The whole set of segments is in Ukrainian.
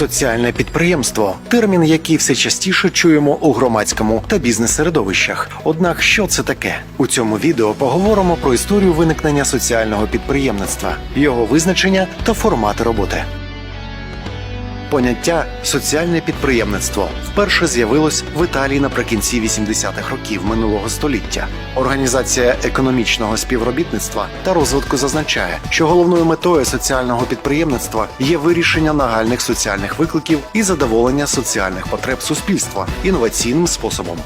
Соціальне підприємство термін, який все частіше чуємо у громадському та бізнес-середовищах. Однак, що це таке? У цьому відео поговоримо про історію виникнення соціального підприємництва, його визначення та формати роботи. Поняття соціальне підприємництво вперше з'явилось в Італії наприкінці 80-х років минулого століття. Організація економічного співробітництва та розвитку зазначає, що головною метою соціального підприємництва є вирішення нагальних соціальних викликів і задоволення соціальних потреб суспільства інноваційним способом.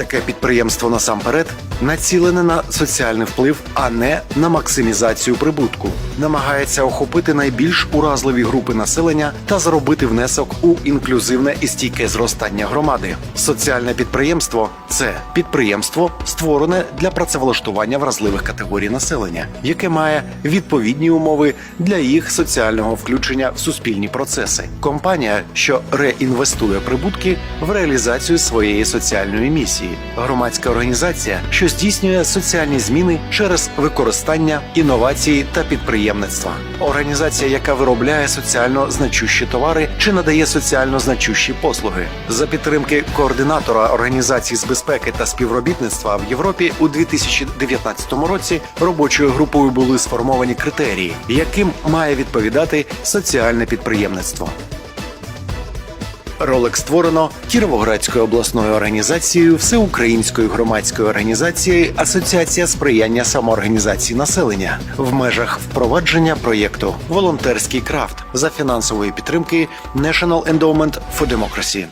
Таке підприємство насамперед націлене на соціальний вплив, а не на максимізацію прибутку, намагається охопити найбільш уразливі групи населення та зробити внесок у інклюзивне і стійке зростання громади. Соціальне підприємство це підприємство, створене для працевлаштування вразливих категорій населення, яке має відповідні умови для їх соціального включення в суспільні процеси. Компанія, що реінвестує прибутки в реалізацію своєї соціальної місії, громадська організація, що здійснює соціальні зміни через використання інновації та підприємництва, організація, яка виробляє соціально значущі товари чи надає соціально значущі послуги, за підтримки координатора організації з безпеки та співробітництва в Європі у 2019 році робочою групою були сформовані критерії, яким має відповідати соціальне підприємництво. Ролик створено Кіровоградською обласною організацією Всеукраїнської громадської організації Асоціація сприяння самоорганізації населення в межах впровадження проєкту Волонтерський крафт за фінансової підтримки National Endowment for Democracy.